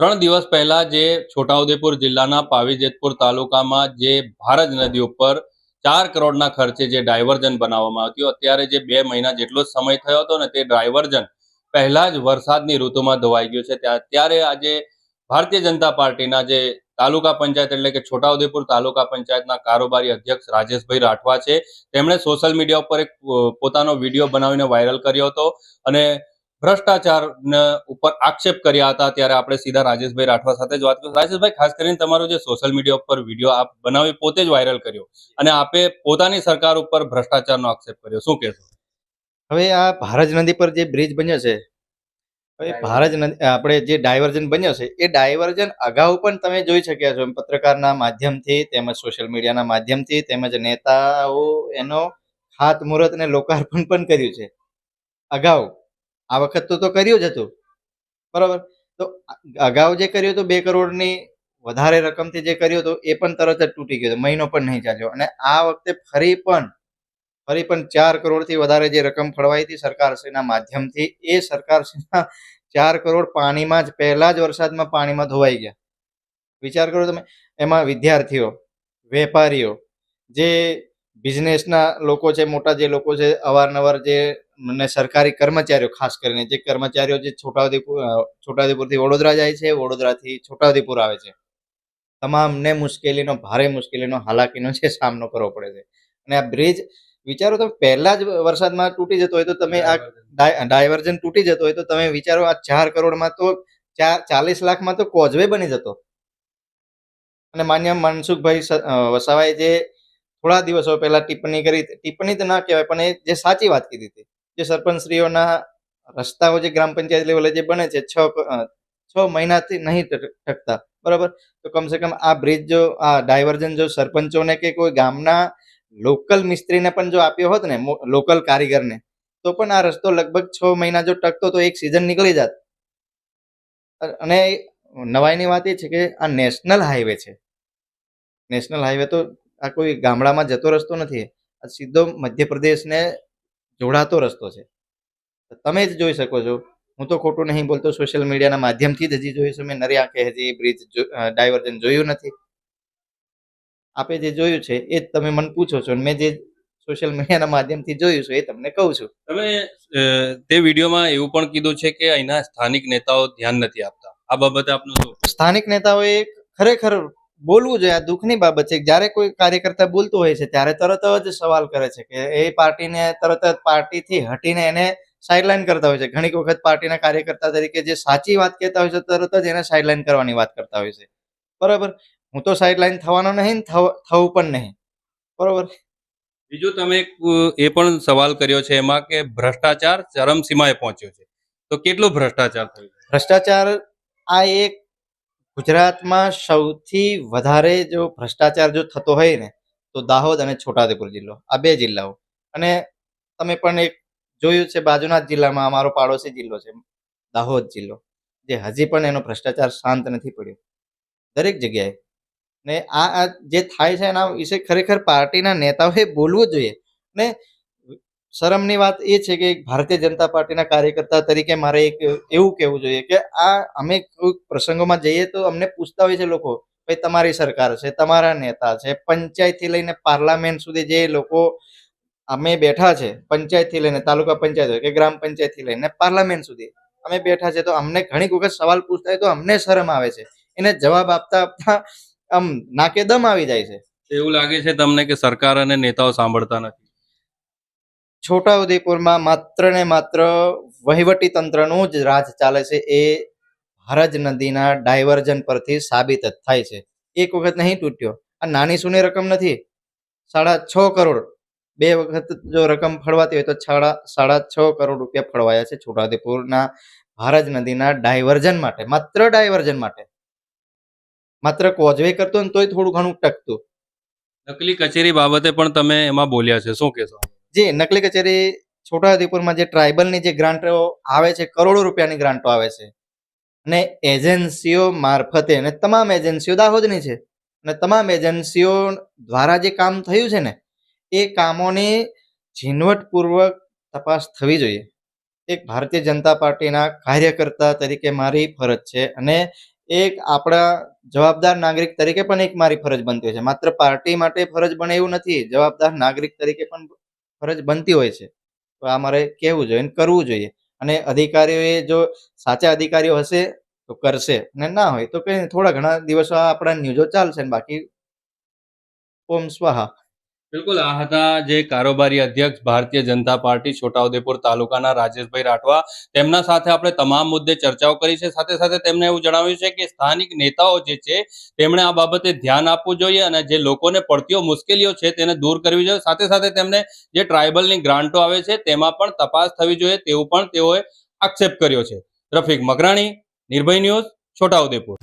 ત્રણ દિવસ પહેલા જે છોટાઉદેપુર જિલ્લાના પાવીજેતપુર તાલુકામાં જે ભારજ નદી ઉપર ચાર કરોડના ખર્ચે જે ડાયવર્ઝન બનાવવામાં આવ્યું અત્યારે જે બે મહિના જેટલો સમય થયો હતો ને તે ડાયવર્ઝન પહેલા જ વરસાદની ઋતુમાં ધોવાઈ ગયું છે. ત્યાં ત્યારે આજે ભારતીય જનતા પાર્ટીના જે તાલુકા પંચાયત એટલે કે છોટાઉદેપુર તાલુકા પંચાયતના કારોબારી અધ્યક્ષ રાજેશભાઈ રાઠવા છે. તેમણે સોશિયલ મીડિયા ઉપર એક પોતાનો વીડિયો બનાવીને વાયરલ કર્યો હતો અને ભ્રષ્ટાચાર ઉપર આક્ષેપ કર્યા હતા ત્યારે આપણે સીધા રાજેશભાઈ રાઠવા સાથે જ વાત કરી રાજેશભાઈ ખાસ કરીને તમારો જે સોશિયલ મીડિયા ઉપર વીડિયો આપ બનાવી પોતે જ વાયરલ કર્યો અને આપે પોતાની સરકાર ઉપર ભ્રષ્ટાચારનો આક્ષેપ કર્યો. શું કહેશો? હવે આ ભારજ નદી પર જે બ્રિજ બન્યો છે હવે ભારજ નદી આપણે જે ડાયવર્ઝન બન્યો છે એ ડાયવર્ઝન અગાઉ પણ તમે જોઈ શક્યા છો પત્રકારના માધ્યમથી તેમજ સોશિયલ મીડિયાના માધ્યમથી તેમજ નેતાઓ એનો ખાતમુહૂર્ત અને લોકાર્પણ પણ કર્યું છે. અગાઉ આ વખત તો તો કર્યું જ હતું. બરાબર? તો અગાઉ જે કર્યું હતું બે કરોડની વધારે રકમથી જે કર્યું હતું, એ પણ તરત જ તૂટી ગયું મહિનો પણ નહીં ચાલ્યો. અને આ વખતે ફરી પણ ફરી પણ ચાર કરોડથી વધારે જે રકમ ફળવાઈ હતી સરકારશ્રીના માધ્યમથી, એ સરકારશ્રીના ચાર કરોડ પાણીમાં જ, પહેલા જ વરસાદમાં પાણીમાં ધોવાઈ ગયા. વિચાર કરો તમે. એમાં વિદ્યાર્થીઓ, વેપારીઓ, જે બિઝનેસના લોકો છે મોટા જે લોકો છે અવારનવાર જે મને સરકારી કર્મચારીઓ ખાસ કરીને જે કર્મચારીઓ જે છોટાઉદેપુર છોટાઉદેપુરથી વડોદરા જાય છે વડોદરાથી છોટાઉદેપુર આવે છે. તમામને મુશ્કેલીનો ભારે મુશ્કેલીનો હાલાકીનો છે સામનો કરવો પડે છે. અને આ બ્રિજ વિચારો તમે પહેલા જ વરસાદમાં તૂટી જતો હોય તો તમે આ ડાય- ડાયવર્ઝન તૂટી જતો હોય તો તમે વિચારો આ ચાર કરોડમાં તો ચાર ચાલીસ લાખમાં તો કોઝવે બની જતો. અને માન્ય મનસુખભાઈ વસાવાએ જે થોડા દિવસો પહેલા ટિપ્પણી કરી ટિપ્પણી તો ના કહેવાય, પણ એ જે સાચી વાત કીધી હતી. જે સરપંચશ્રીઓના રસ્તાઓ જે ગ્રામ પંચાયત લેવલે જે બને છે, છ છ મહિનાથી નહીં ટકતા બરાબર? તો કમસે કમ આ બ્રિજ જો, આ ડાયવર્ઝન જો સરપંચોને કે કોઈ ગામના લોકલ મિસ્ત્રીને પણ જો આપ્યો હોત ને લોકલ કારીગરને, તો પણ આ રસ્તો લગભગ છ મહિના જો ટકતો તો એક સિઝન નીકળી જાત. અને નવાઈની વાત એ છે કે આ નેશનલ હાઈવે છે. નેશનલ હાઈવે તો આ કોઈ ગામડામાં જતો રસ્તો નથી આ સીધો મધ્યપ્રદેશને જોડાતો રસ્તો છે. તમે જ જોઈ શકો છો. હું તો ખોટું નહીં બોલતો સોશિયલ મીડિયાના માધ્યમથી જ હજી જોયું છે. મેં નરી આંખે હજી બ્રિજ ડાયવર્જન જોયું નથી. આપે જે જોયું છે એ જ તમે મને પૂછો છો અને મેં જે સોશિયલ મીડિયાના માધ્યમથી જોયું છે એ તમને કહું છું. તમે તે વિડીયોમાં એવું પણ કીધું છે કે અહીંના સ્થાનિક નેતાઓ ધ્યાન નથી આપતા. આ બાબતે આપનું સ્થાનિક નેતાઓએ ખરેખર બોલવું જોઈએ. આ દુઃખની બાબત છે જ્યારે કોઈ કાર્યકર્તા બોલતો હોય છે ત્યારે તરત જ સવાલ કરે છે કે એ પાર્ટીને તરત જ પાર્ટીથી હટીને એને સાઇડલાઇન કરતા હોય છે. ઘણી વખત પાર્ટીના કાર્યકર્તા તરીકે જે સાચી વાત કહેતા હોય છે તરત જ એને સાઇડલાઇન કરવાની વાત કરતા હોય છે. બરાબર? હું તો સાઇડલાઇન થવાનો નહીં થવ- પણ નહીં. બરાબર? બીજું તમે એ પણ સવાલ કર્યો છે એમાં કે ભ્રષ્ટાચાર ચરમસીમાએ પહોંચ્યો છે. તો કેટલો ભ્રષ્ટાચાર થયો ભ્રષ્ટાચાર આ એક ગુજરાતમાં સૌથી વધારે જો ભ્રષ્ટાચાર જો થતો હોય ને, તો દાહોદ અને છોટાઉદેપુર જિલ્લો, આ બે જિલ્લાઓ. અને તમે પણ એક જોયું છે બાજુના જિલ્લામાં અમારો પાડોશી જિલ્લો છે, દાહોદ જિલ્લો, જે હજી પણ એનો ભ્રષ્ટાચાર શાંત નથી પડ્યો. દરેક જગ્યાએ. ને આ જે થાય છે એના વિશે ખરેખર પાર્ટીના નેતાઓએ બોલવું જોઈએ. ને શરમની વાત એ છે કે ભારતીય જનતા પાર્ટીના કાર્યકર્તા તરીકે મારે એક એવું કહેવું જોઈએ કે આ અમે કોઈ પ્રસંગોમાં જઈએ તો અમને પૂછતા હોય છે લોકો, ભાઈ, તમારી સરકાર છે, તમારા નેતા છે, પંચાયતથી લઈને પાર્લામેન્ટ સુધી જે લોકો અમે બેઠા છે, પંચાયતથી લઈને તાલુકા પંચાયત હોય કે ગ્રામ પંચાયતથી લઈને પાર્લામેન્ટ સુધી અમે બેઠા છે તો અમને ઘણી વખત સવાલ પૂછતા હોય તો અમને શરમ આવે છે. એને જવાબ આપતા આપતા આમ નાકે દમ આવી જાય છે. એવું લાગે છે તમને કે સરકાર અને નેતાઓ સાંભળતા નથી? છોટાઉદેપુરમાં માત્ર ને માત્ર વહીવટી તંત્રનું જ રાજ ચાલે છે એ હરજ નદીના ડાયવર્ઝન પરથી સાબિત થાય છે. એક વખત નહીં તૂટ્યો. આ નાની સૂની રકમ નથી. સાડા છ કરોડ. બે વખત જો રકમ ફળવાતી હોય તો સાડા સાડા છ કરોડ રૂપિયા ફળવાયા છે છોટાઉદેપુરના ભારજ નદીના ડાયવર્ઝન માટે. માત્ર ડાયવર્ઝન માટે. માત્ર કોઝવે કરતો ને તોય થોડું ઘણું ટકતું. નકલી કચેરી બાબતે પણ તમે એમાં બોલ્યા છે. શું કહેશો? જે, નકલી કચેરી છોટાઉદેપુરમાં જે ટ્રાઇબલની જે ગ્રાન્ટો આવે છે, કરોડો રૂપિયાની ગ્રાન્ટો આવે છે. અને એજન્સીઓ મારફતે અને તમામ એજન્સીઓ, દાહોદની છે, અને તમામ એજન્સીઓ દ્વારા જે કામ થયું છે ને, એ કામોની ઝીણવટપૂર્વક તપાસ થવી જોઈએ. એક ભારતીય જનતા પાર્ટીના કાર્યકર્તા તરીકે મારી ફરજ છે અને એક આપણા જવાબદાર નાગરિક તરીકે પણ એક મારી ફરજ બનતી હોય છે. માત્ર પાર્ટી માટે ફરજ બને એવું નથી, જવાબદાર નાગરિક તરીકે પણ ફરજ બનતી હોય છે. તો આ મારે કહેવું જોઈએ અને કરવું જોઈએ. અને અધિકારીઓએ જો સાચા અધિકારીઓ હશે તો કરશે અને ના હોય તો કંઈ થોડા ઘણા દિવસો આપણા ન્યૂઝો ચાલશે બાકી ઓમ સ્વાહા. બિલકુલ, આ હતા જે કારોબારી અધ્યક્ષ ભારતીય જનતા પાર્ટી છોટાઉદેપુર તાલુકાના રાજેશભાઈ રાઠવા. તેમના સાથે આપણે તમામ મુદ્દે ચર્ચાઓ કરી છે. સાથે સાથે તેમણે એવું જણાવ્યું છે કે સ્થાનિક નેતાઓ જે છે, તેમણે આ બાબતે ધ્યાન આપવું જોઈએ અને જે લોકોને પડતીઓ મુશ્કેલીઓ છે તેને દૂર કરવી જોઈએ. સાથે સાથે તેમને જે ટ્રાઇબલની ગ્રાન્ટો આવે છે, તેમાં પણ તપાસ થવી જોઈએ તેવું પણ તેઓએ આક્ષેપ કર્યો છે. રફીક મકરાણી, નિર્ભય ન્યૂઝ, છોટાઉદેપુર.